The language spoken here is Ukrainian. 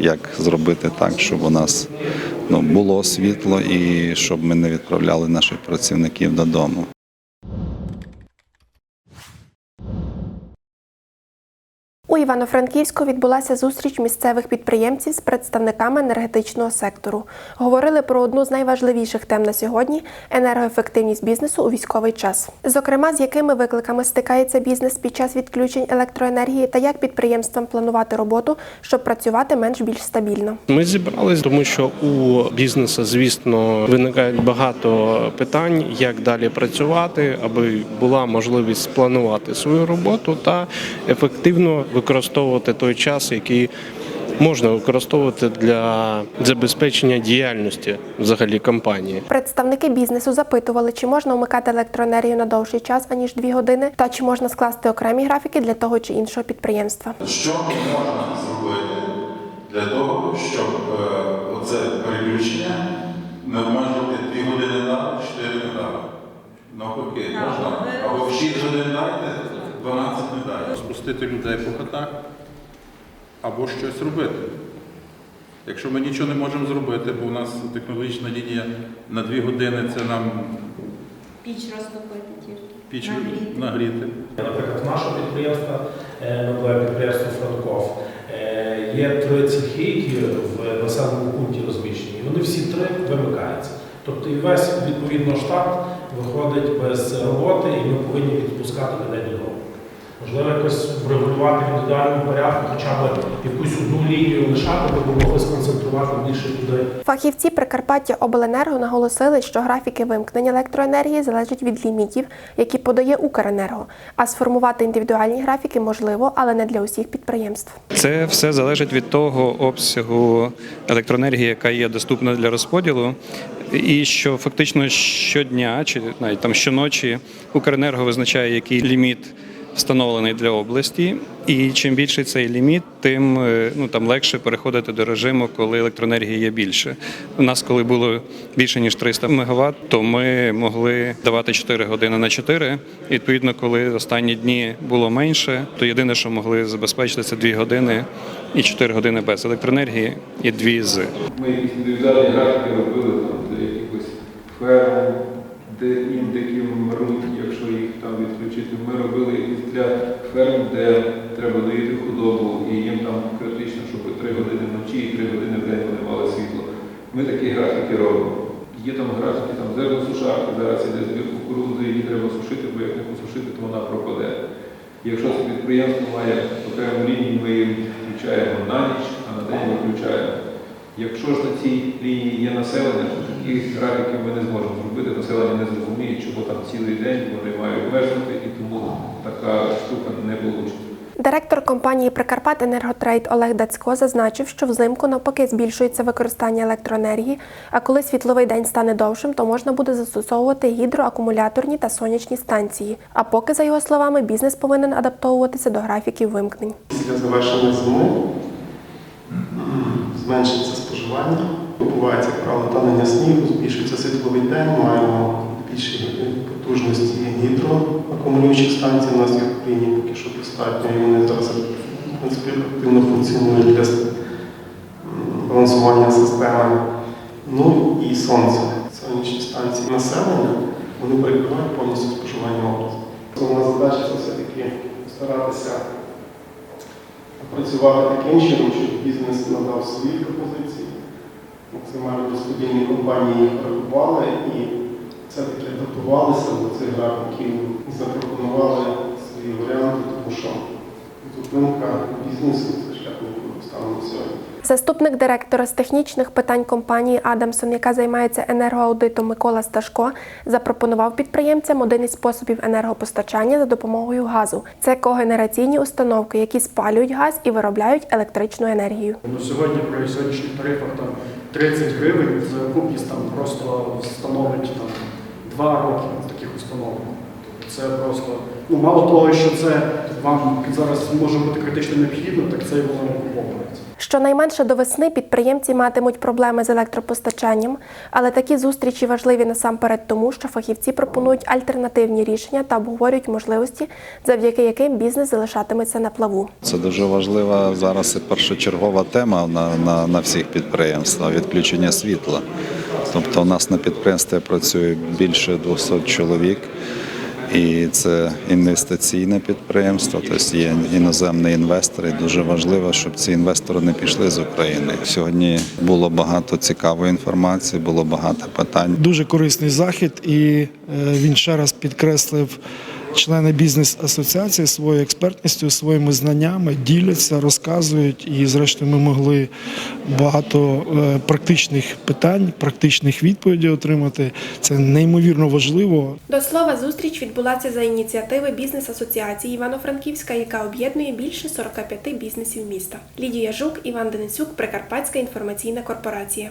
як зробити так, щоб у нас ну, було світло і щоб ми не відправляли наших працівників додому. У Івано-Франківську відбулася зустріч місцевих підприємців з представниками енергетичного сектору. Говорили про одну з найважливіших тем на сьогодні енергоефективність бізнесу у військовий час. Зокрема, з якими викликами стикається бізнес під час відключень електроенергії та як підприємствам планувати роботу, щоб працювати менш більш стабільно. Ми зібрались, тому що у бізнесу, звісно, виникають багато питань, як далі працювати, аби була можливість спланувати свою роботу та ефективно використовувати той час, який можна використовувати для забезпечення діяльності взагалі компанії. Представники бізнесу запитували, чи можна вмикати електроенергію на довший час аніж дві години, та чи можна скласти окремі графіки для того чи іншого підприємства. Що можна зробити для того, щоб е, оце переключення не обмежувати 2 години на 4 не дати? Навпаки, можна. Або в 6 годин дайте, 12 не дайте. Спустити людей по хатах або щось робити. Якщо ми нічого не можемо зробити, бо у нас технологічна лінія на 2 години це нам Піч розтопити тільки. піч Нагріти. нагріти. Наприклад, наше підприємство, е, нове підприємство Франков, е, є три цехи, які в населеному пункті розміщені. Вони всі три вимикаються. Тобто і весь відповідно штат виходить без роботи, і ми повинні відпускати людей додому. Можливо, якось врегулювати в індивідуальному порядку, хоча б якусь одну лінію лишати, щоб могли сконцентрувати більше людей. Фахівці Прикарпаття Обленерго наголосили, що графіки вимкнення електроенергії залежать від лімітів, які подає Укренерго. А сформувати індивідуальні графіки можливо, але не для усіх підприємств. Це все залежить від того обсягу електроенергії, яка є доступна для розподілу. І що фактично щодня чи навіть там щоночі Укренерго визначає, який ліміт встановлений для області. І чим більший цей ліміт, тим е, ну там легше переходити до режиму, коли електроенергії є більше. У нас, коли було більше ніж 300 МВт, то ми могли давати 4 години на 4. І, Відповідно, коли останні дні було менше, то єдине, що могли забезпечити, це 2 години і 4 години без електроенергії, і 2 з. Ми індивідуальні графіки робили там для якихось ферм, де індики мруть, якщо їх там відключити. Ми робили якісь для ферм, де треба доїти худобу, і їм там критично, щоб 3 години вночі і 3 години в день вони мали світло. Ми такі графіки робимо. Є там графіки, там зерносушарки, зараз іде збір кукурудзи, її треба сушити, бо як не посушити, то вона пропаде. Якщо це підприємство має окрему лінію, ми її включаємо на ніч, а на день виключаємо. Якщо ж на цій лінії є населення, то такі графіки ми не зможемо зробити. Населення не зрозуміє, чого там цілий день вони мають мешкати, і тому така штука не вийде. Директор компанії Прикарпат Енерготрейд Олег Дацько зазначив, що взимку навпаки збільшується використання електроенергії, а коли світловий день стане довшим, то можна буде застосовувати гідроакумуляторні та сонячні станції. А поки, за його словами, бізнес повинен адаптовуватися до графіків вимкнень. Після завершення зими зменшиться споживання, відбувається правило танення снігу, збільшується світловий день, маємо більші потужності гідроакумулюючих станцій. У нас їх в Україні поки що достатньо, і вони зараз в принципі, активно функціонують для балансування системи. Ну і сонце. Сонячні станції населення вони перекривають повністю споживання області. Основна задача це все-таки старатися працювати таким чином, щоб бізнес надав свої пропозиції. Максимально розподільні компанії їх рахували і все-таки адаптувалися до цих графіків і запропонували свої варіанти, тому що зупинка бізнесу це шлях станом сьогодні. Заступник директора з технічних питань компанії Адамсон, яка займається енергоаудитом Микола Сташко, запропонував підприємцям один із способів енергопостачання за допомогою газу. Це когенераційні установки, які спалюють газ і виробляють електричну енергію. Ну, сьогодні при сьогоднішніх тарифах там 30 гривень за купність там просто становить там 2 роки таких установок. Тобто Це просто ну мало того, що це вам зараз може бути критично необхідно, так це і воно окуповано. впорається. Щонайменше до весни підприємці матимуть проблеми з електропостачанням, але такі зустрічі важливі насамперед тому, що фахівці пропонують альтернативні рішення та обговорюють можливості, завдяки яким бізнес залишатиметься на плаву. Це дуже важлива зараз і першочергова тема на, на, на всіх підприємствах відключення світла. Тобто у нас на підприємстві працює більше 200 чоловік. І це інвестиційне підприємство, тобто є іноземні інвестори. І Дуже важливо, щоб ці інвестори не пішли з України. Сьогодні було багато цікавої інформації, було багато питань. Дуже корисний захід, і е, він ще раз підкреслив. Члени бізнес-асоціації своєю експертністю, своїми знаннями діляться, розказують, і зрештою ми могли багато е, практичних питань, практичних відповідей отримати. Це неймовірно важливо. До слова, зустріч відбулася за ініціативи бізнес-асоціації Івано-Франківська, яка об'єднує більше 45 бізнесів міста. Лідія Жук, Іван Денисюк, Прикарпатська інформаційна корпорація.